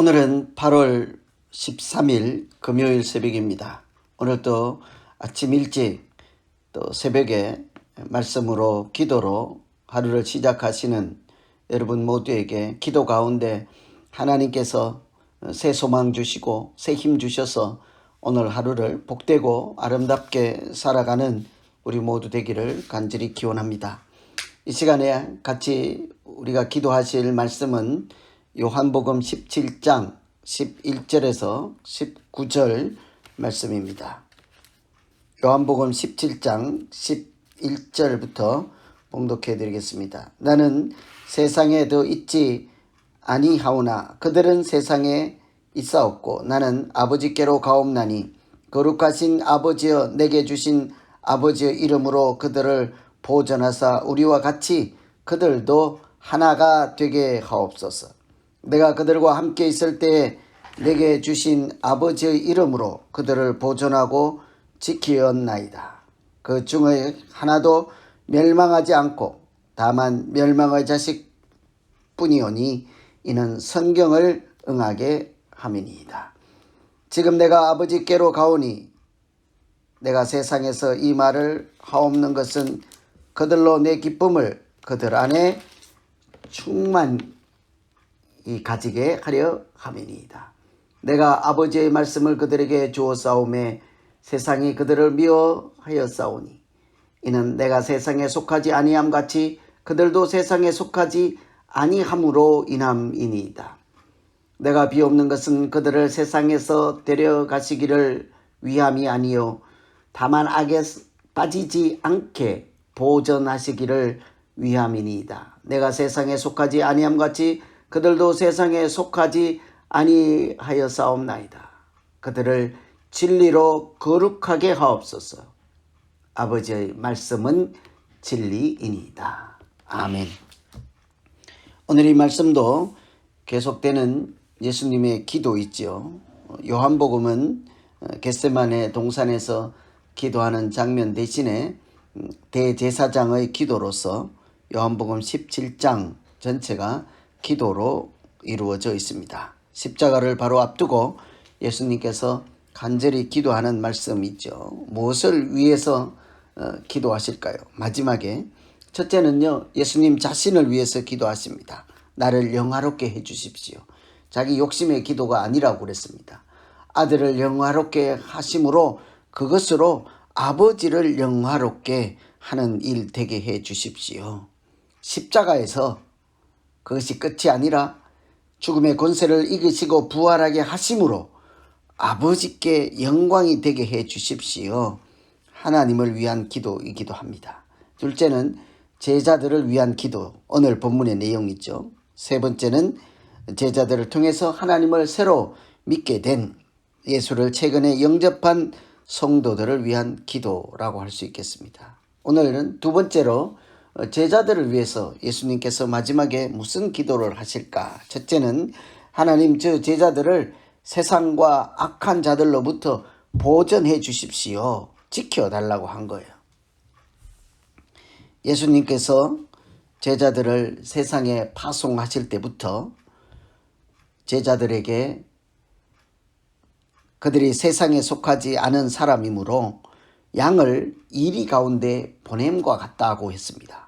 오늘은 8월 13일 금요일 새벽입니다. 오늘도 아침 일찍 또 새벽에 말씀으로 기도로 하루를 시작하시는 여러분 모두에게 기도 가운데 하나님께서 새 소망 주시고 새 힘 주셔서 오늘 하루를 복되고 아름답게 살아가는 우리 모두 되기를 간절히 기원합니다. 이 시간에 같이 우리가 기도하실 말씀은 요한복음 17장 11절에서 19절 말씀입니다. 요한복음 17장 11절부터 봉독해 드리겠습니다. 나는 세상에 더 있지 아니하오나 그들은 세상에 있사옵고 나는 아버지께로 가옵나니 거룩하신 아버지여 내게 주신 아버지의 이름으로 그들을 보전하사 우리와 같이 그들도 하나가 되게 하옵소서. 내가 그들과 함께 있을 때에 내게 주신 아버지의 이름으로 그들을 보존하고 지키었나이다. 그 중에 하나도 멸망하지 않고 다만 멸망의 자식 뿐이오니 이는 성경을 응하게 함이니이다. 지금 내가 아버지께로 가오니 내가 세상에서 이 말을 하옵는 것은 그들로 내 기쁨을 그들 안에 충만 히 가지게 하려 함이니이다. 내가 아버지의 말씀을 그들에게 주어 싸움에 세상이 그들을 미워하여 싸우니 이는 내가 세상에 속하지 아니함 같이 그들도 세상에 속하지 아니함으로 인함이니이다. 내가 비옵는 것은 그들을 세상에서 데려가시기를 위함이 아니요 다만 악에 빠지지 않게 보전하시기를 위함이니이다. 내가 세상에 속하지 아니함 같이 그들도 세상에 속하지 아니하여 싸움나이다. 그들을 진리로 거룩하게 하옵소서. 아버지의 말씀은 진리이니이다. 아멘. 오늘 이 말씀도 계속되는 예수님의 기도 있죠. 요한복음은 겟세만의 동산에서 기도하는 장면 대신에 대제사장의 기도로서 요한복음 17장 전체가 기도로 이루어져 있습니다. 십자가를 바로 앞두고 예수님께서 간절히 기도하는 말씀이 있죠. 무엇을 위해서 기도하실까요? 마지막에 첫째는요, 예수님 자신을 위해서 기도하십니다. 나를 영화롭게 해 주십시오. 자기 욕심의 기도가 아니라고 그랬습니다. 아들을 영화롭게 하심으로 그것으로 아버지를 영화롭게 하는 일 되게 해 주십시오. 십자가에서 그것이 끝이 아니라 죽음의 권세를 이기시고 부활하게 하심으로 아버지께 영광이 되게 해 주십시오. 하나님을 위한 기도이기도 합니다. 둘째는 제자들을 위한 기도. 오늘 본문의 내용이죠. 세 번째는 제자들을 통해서 하나님을 새로 믿게 된 예수를 최근에 영접한 성도들을 위한 기도라고 할 수 있겠습니다. 오늘은 두 번째로 제자들을 위해서 예수님께서 마지막에 무슨 기도를 하실까? 첫째는 하나님 저 제자들을 세상과 악한 자들로부터 보전해 주십시오. 지켜달라고 한 거예요. 예수님께서 제자들을 세상에 파송하실 때부터 제자들에게 그들이 세상에 속하지 않은 사람이므로 양을 이리 가운데 보냄과 같다고 했습니다.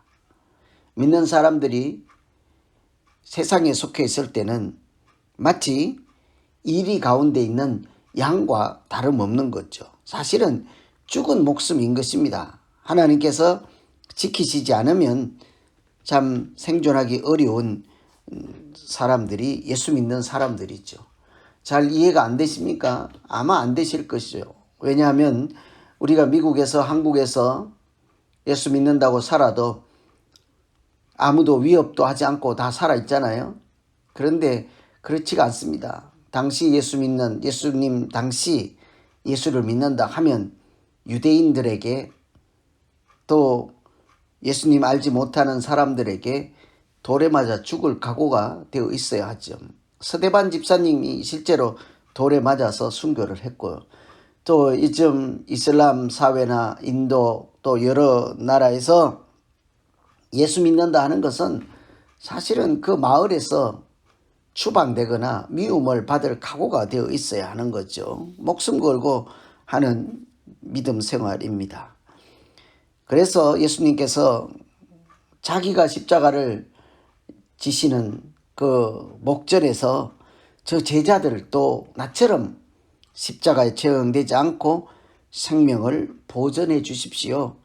믿는 사람들이 세상에 속해 있을 때는 마치 이리 가운데 있는 양과 다름없는 거죠. 사실은 죽은 목숨인 것입니다. 하나님께서 지키시지 않으면 참 생존하기 어려운 사람들이 예수 믿는 사람들이죠. 잘 이해가 안 되십니까? 아마 안 되실 것이죠. 왜냐하면 우리가 미국에서 한국에서 예수 믿는다고 살아도 아무도 위협도 하지 않고 다 살아 있잖아요. 그런데 그렇지가 않습니다. 당시 예수 믿는 예수님 당시 예수를 믿는다 하면 유대인들에게 또 예수님 알지 못하는 사람들에게 돌에 맞아 죽을 각오가 되어 있어야 하죠. 서대반 집사님이 실제로 돌에 맞아서 순교를 했고요. 또 이쯤 이슬람 사회나 인도 또 여러 나라에서 예수 믿는다 하는 것은 사실은 그 마을에서 추방되거나 미움을 받을 각오가 되어 있어야 하는 거죠. 목숨 걸고 하는 믿음 생활입니다. 그래서 예수님께서 자기가 십자가를 지시는 그 목전에서 저 제자들도 나처럼 십자가에 처형되지 않고 생명을 보전해 주십시오.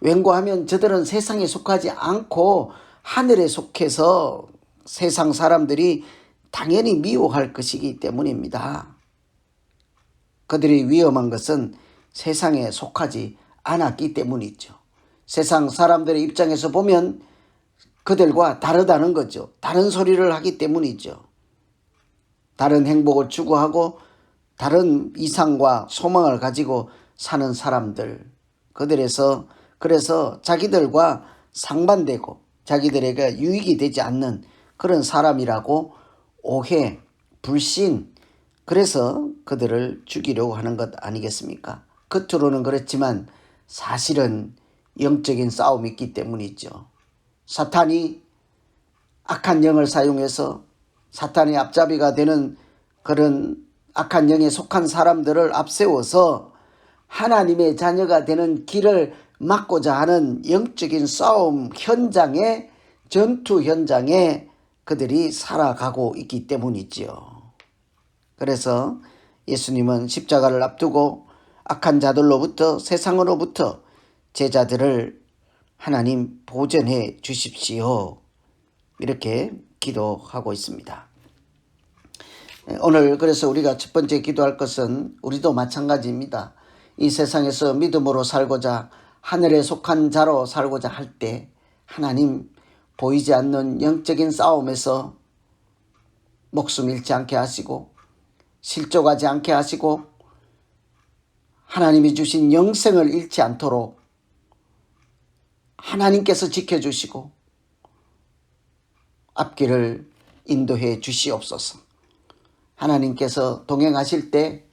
왠고하면 저들은 세상에 속하지 않고 하늘에 속해서 세상 사람들이 당연히 미워할 것이기 때문입니다. 그들이 위험한 것은 세상에 속하지 않았기 때문이죠. 세상 사람들의 입장에서 보면 그들과 다르다는 거죠. 다른 소리를 하기 때문이죠. 다른 행복을 추구하고 다른 이상과 소망을 가지고 사는 사람들. 그들에서 그래서 자기들과 상반되고 자기들에게 유익이 되지 않는 그런 사람이라고 오해, 불신, 그래서 그들을 죽이려고 하는 것 아니겠습니까? 겉으로는 그렇지만 사실은 영적인 싸움이 있기 때문이죠. 사탄이 악한 영을 사용해서 사탄의 앞잡이가 되는 그런 악한 영에 속한 사람들을 앞세워서 하나님의 자녀가 되는 길을 막고자 하는 영적인 싸움 현장에 전투 현장에 그들이 살아가고 있기 때문이지요. 그래서 예수님은 십자가를 앞두고 악한 자들로부터 세상으로부터 제자들을 하나님 보전해 주십시오. 이렇게 기도하고 있습니다. 오늘 그래서 우리가 첫 번째 기도할 것은 우리도 마찬가지입니다. 이 세상에서 믿음으로 살고자 하늘에 속한 자로 살고자 할 때 하나님 보이지 않는 영적인 싸움에서 목숨 잃지 않게 하시고 실족하지 않게 하시고 하나님이 주신 영생을 잃지 않도록 하나님께서 지켜주시고 앞길을 인도해 주시옵소서. 하나님께서 동행하실 때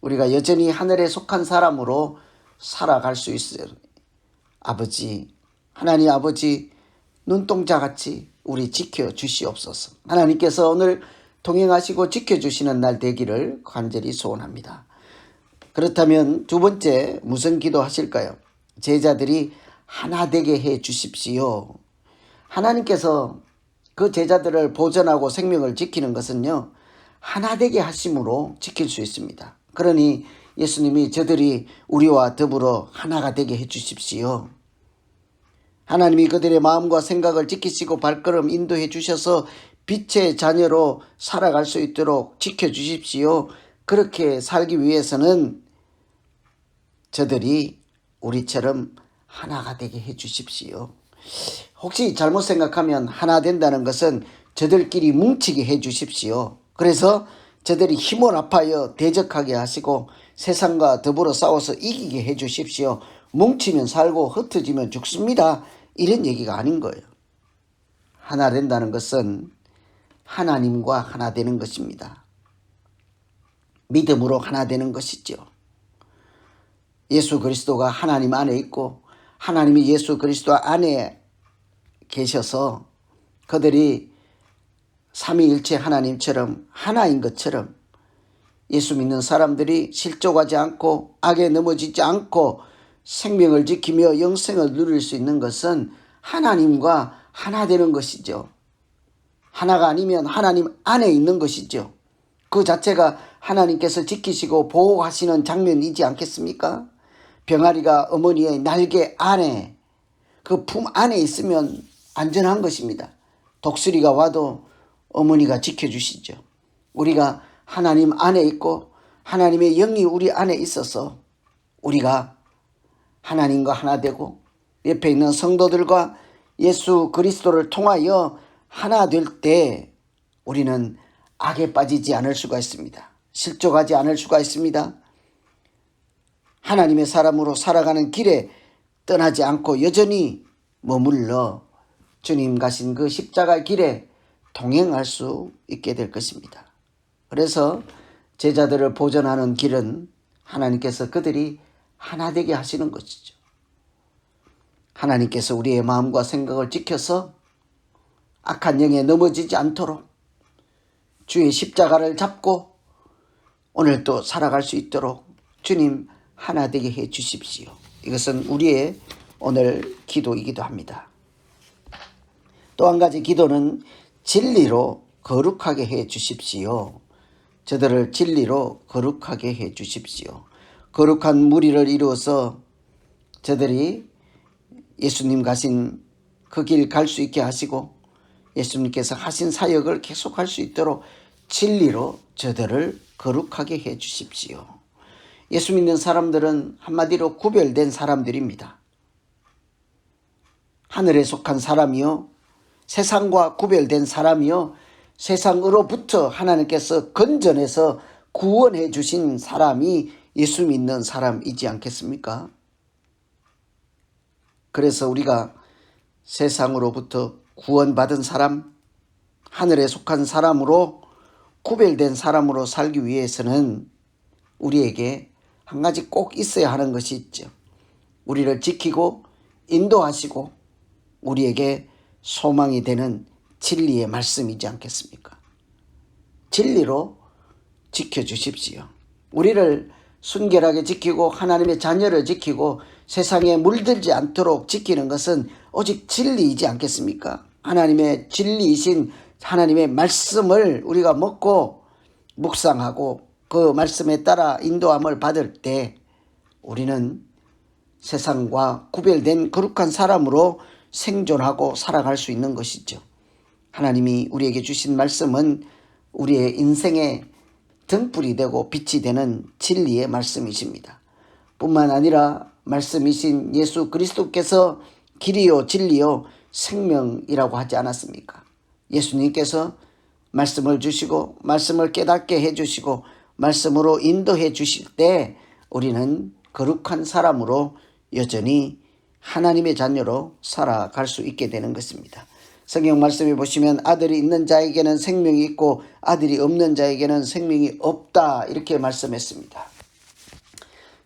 우리가 여전히 하늘에 속한 사람으로 살아갈 수 있어요. 아버지, 하나님 아버지, 눈동자 같이 우리 지켜 주시옵소서. 하나님께서 오늘 동행하시고 지켜주시는 날 되기를 간절히 소원합니다. 그렇다면 두 번째 무슨 기도 하실까요? 제자들이 하나 되게 해 주십시오. 하나님께서 그 제자들을 보존하고 생명을 지키는 것은요, 하나 되게 하심으로 지킬 수 있습니다. 그러니 예수님이 저들이 우리와 더불어 하나가 되게 해 주십시오. 하나님이 그들의 마음과 생각을 지키시고 발걸음 인도해 주셔서 빛의 자녀로 살아갈 수 있도록 지켜 주십시오. 그렇게 살기 위해서는 저들이 우리처럼 하나가 되게 해 주십시오. 혹시 잘못 생각하면 하나 된다는 것은 저들끼리 뭉치게 해 주십시오. 그래서 저들이 힘을 합하여 대적하게 하시고 세상과 더불어 싸워서 이기게 해 주십시오. 뭉치면 살고 흩어지면 죽습니다. 이런 얘기가 아닌 거예요. 하나 된다는 것은 하나님과 하나 되는 것입니다. 믿음으로 하나 되는 것이죠. 예수 그리스도가 하나님 안에 있고 하나님이 예수 그리스도 안에 계셔서 그들이 삼위일체 하나님처럼 하나인 것처럼 예수 믿는 사람들이 실족하지 않고 악에 넘어지지 않고 생명을 지키며 영생을 누릴 수 있는 것은 하나님과 하나 되는 것이죠. 하나가 아니면 하나님 안에 있는 것이죠. 그 자체가 하나님께서 지키시고 보호하시는 장면이지 않겠습니까? 병아리가 어머니의 날개 안에 그 품 안에 있으면 안전한 것입니다. 독수리가 와도 어머니가 지켜주시죠. 우리가 하나님 안에 있고 하나님의 영이 우리 안에 있어서 우리가 하나님과 하나 되고 옆에 있는 성도들과 예수 그리스도를 통하여 하나 될 때 우리는 악에 빠지지 않을 수가 있습니다. 실족하지 않을 수가 있습니다. 하나님의 사람으로 살아가는 길에 떠나지 않고 여전히 머물러 주님 가신 그 십자가 길에 동행할 수 있게 될 것입니다. 그래서 제자들을 보존하는 길은 하나님께서 그들이 하나 되게 하시는 것이죠. 하나님께서 우리의 마음과 생각을 지켜서 악한 영에 넘어지지 않도록 주의 십자가를 잡고 오늘 또 살아갈 수 있도록 주님 하나 되게 해 주십시오. 이것은 우리의 오늘 기도이기도 합니다. 또 한 가지 기도는 진리로 거룩하게 해 주십시오. 저들을 진리로 거룩하게 해 주십시오. 거룩한 무리를 이루어서 저들이 예수님 가신 그 길 갈 수 있게 하시고 예수님께서 하신 사역을 계속할 수 있도록 진리로 저들을 거룩하게 해 주십시오. 예수 믿는 사람들은 한마디로 구별된 사람들입니다. 하늘에 속한 사람이요. 세상과 구별된 사람이요. 세상으로부터 하나님께서 건전해서 구원해 주신 사람이 예수 믿는 사람이지 않겠습니까? 그래서 우리가 세상으로부터 구원받은 사람, 하늘에 속한 사람으로 구별된 사람으로 살기 위해서는 우리에게 한 가지 꼭 있어야 하는 것이 있죠. 우리를 지키고 인도하시고 우리에게 소망이 되는 진리의 말씀이지 않겠습니까? 진리로 지켜주십시오. 우리를 순결하게 지키고 하나님의 자녀를 지키고 세상에 물들지 않도록 지키는 것은 오직 진리이지 않겠습니까? 하나님의 진리이신 하나님의 말씀을 우리가 먹고 묵상하고 그 말씀에 따라 인도함을 받을 때 우리는 세상과 구별된 거룩한 사람으로 생존하고 살아갈 수 있는 것이죠. 하나님이 우리에게 주신 말씀은 우리의 인생의 등불이 되고 빛이 되는 진리의 말씀이십니다. 뿐만 아니라 말씀이신 예수 그리스도께서 길이요 진리요 생명이라고 하지 않았습니까? 예수님께서 말씀을 주시고 말씀을 깨닫게 해 주시고 말씀으로 인도해 주실 때 우리는 거룩한 사람으로 여전히 하나님의 자녀로 살아갈 수 있게 되는 것입니다. 성경 말씀에 보시면 아들이 있는 자에게는 생명이 있고 아들이 없는 자에게는 생명이 없다 이렇게 말씀했습니다.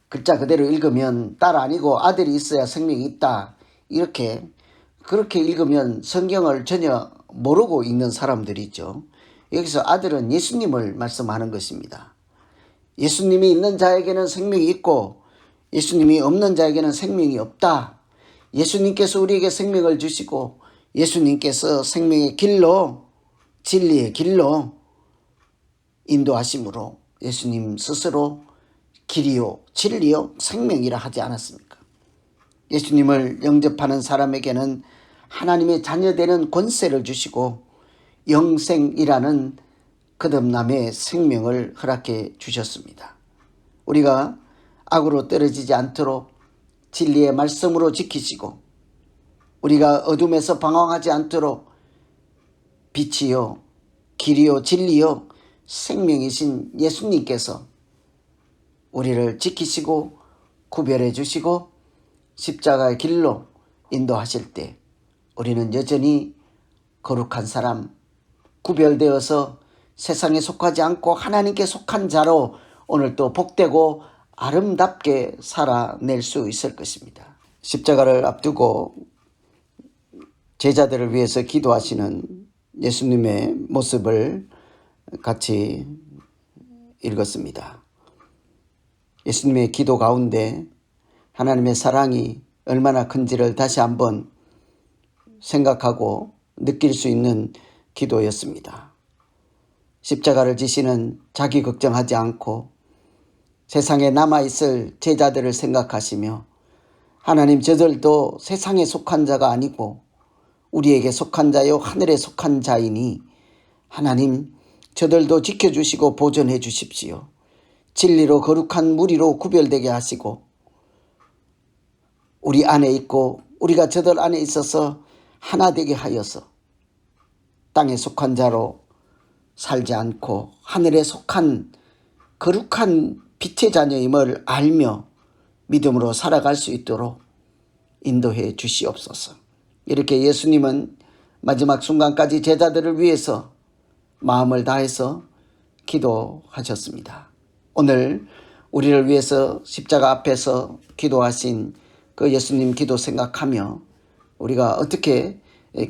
글자 그대로 읽으면 딸 아니고 아들이 있어야 생명이 있다 이렇게 그렇게 읽으면 성경을 전혀 모르고 읽는 사람들이 있죠. 여기서 아들은 예수님을 말씀하는 것입니다. 예수님이 있는 자에게는 생명이 있고 예수님이 없는 자에게는 생명이 없다. 예수님께서 우리에게 생명을 주시고 예수님께서 생명의 길로 진리의 길로 인도하심으로 예수님 스스로 길이요 진리요 생명이라 하지 않았습니까? 예수님을 영접하는 사람에게는 하나님의 자녀되는 권세를 주시고 영생이라는 거듭남의 생명을 허락해 주셨습니다. 우리가 악으로 떨어지지 않도록 진리의 말씀으로 지키시고 우리가 어둠에서 방황하지 않도록 빛이요 길이요 진리요 생명이신 예수님께서 우리를 지키시고 구별해 주시고 십자가의 길로 인도하실 때 우리는 여전히 거룩한 사람 구별되어서 세상에 속하지 않고 하나님께 속한 자로 오늘 또 복되고 아름답게 살아낼 수 있을 것입니다. 십자가를 앞두고 제자들을 위해서 기도하시는 예수님의 모습을 같이 읽었습니다. 예수님의 기도 가운데 하나님의 사랑이 얼마나 큰지를 다시 한번 생각하고 느낄 수 있는 기도였습니다. 십자가를 지시는 자기 걱정하지 않고 세상에 남아있을 제자들을 생각하시며 하나님 저들도 세상에 속한 자가 아니고 우리에게 속한 자요 하늘에 속한 자이니 하나님 저들도 지켜주시고 보존해 주십시오. 진리로 거룩한 무리로 구별되게 하시고 우리 안에 있고 우리가 저들 안에 있어서 하나 되게 하여서 땅에 속한 자로 살지 않고 하늘에 속한 거룩한 빛의 자녀임을 알며 믿음으로 살아갈 수 있도록 인도해 주시옵소서. 이렇게 예수님은 마지막 순간까지 제자들을 위해서 마음을 다해서 기도하셨습니다. 오늘 우리를 위해서 십자가 앞에서 기도하신 그 예수님 기도 생각하며 우리가 어떻게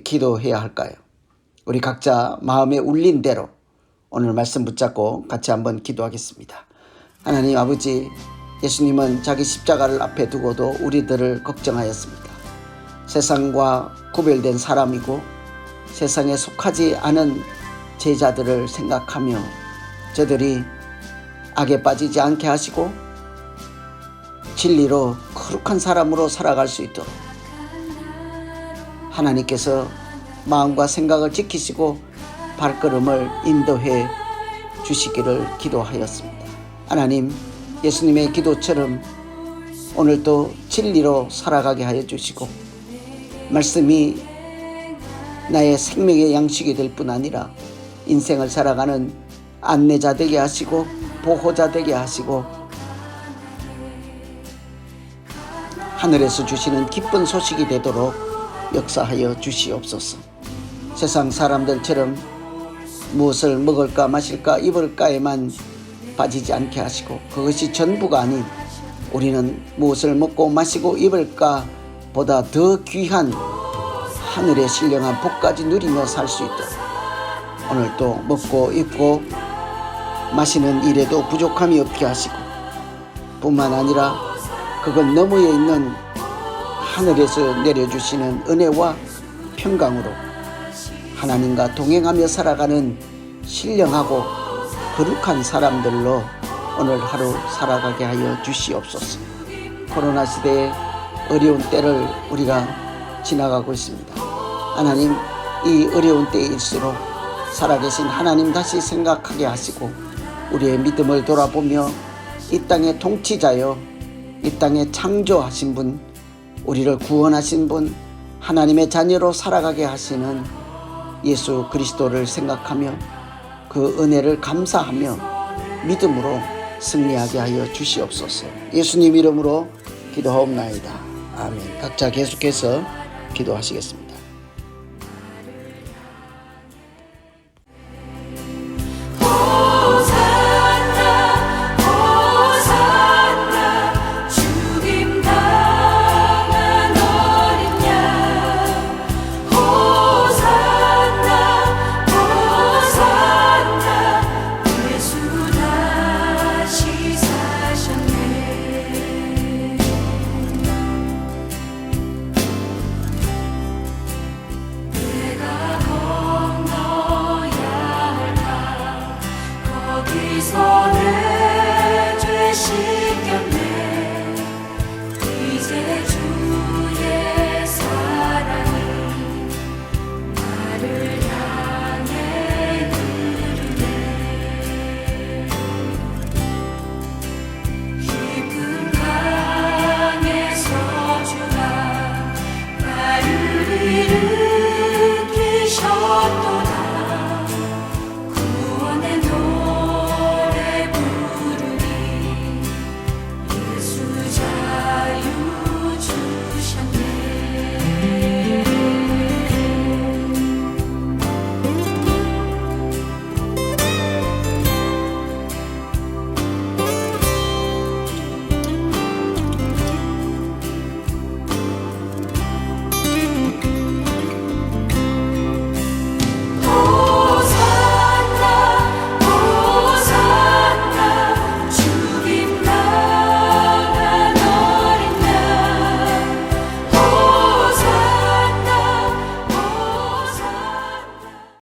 기도해야 할까요? 우리 각자 마음에 울린 대로 오늘 말씀 붙잡고 같이 한번 기도하겠습니다. 하나님 아버지 예수님은 자기 십자가를 앞에 두고도 우리들을 걱정하였습니다. 세상과 구별된 사람이고 세상에 속하지 않은 제자들을 생각하며 저들이 악에 빠지지 않게 하시고 진리로 거룩한 사람으로 살아갈 수 있도록 하나님께서 마음과 생각을 지키시고 발걸음을 인도해 주시기를 기도하였습니다. 하나님, 예수님의 기도처럼 오늘도 진리로 살아가게 하여 주시고 말씀이 나의 생명의 양식이 될 뿐 아니라 인생을 살아가는 안내자 되게 하시고 보호자 되게 하시고 하늘에서 주시는 기쁜 소식이 되도록 역사하여 주시옵소서. 세상 사람들처럼 무엇을 먹을까 마실까 입을까에만 빠지지 않게 하시고 그것이 전부가 아닌 우리는 무엇을 먹고 마시고 입을까 보다 더 귀한 하늘의 신령한 복까지 누리며 살 수 있도록 오늘도 먹고 입고 마시는 일에도 부족함이 없게 하시고 뿐만 아니라 그것 너머에 있는 하늘에서 내려주시는 은혜와 평강으로 하나님과 동행하며 살아가는 신령하고 거룩한 사람들로 오늘 하루 살아가게 하여 주시옵소서. 코로나 시대의 어려운 때를 우리가 지나가고 있습니다. 하나님, 이 어려운 때일수록 살아계신 하나님 다시 생각하게 하시고 우리의 믿음을 돌아보며 이 땅의 통치자여 이 땅에 창조하신 분, 우리를 구원하신 분, 하나님의 자녀로 살아가게 하시는 예수 그리스도를 생각하며 그 은혜를 감사하며 믿음으로 승리하게 하여 주시옵소서. 예수님 이름으로 기도하옵나이다. 아멘. 각자 계속해서 기도하시겠습니다.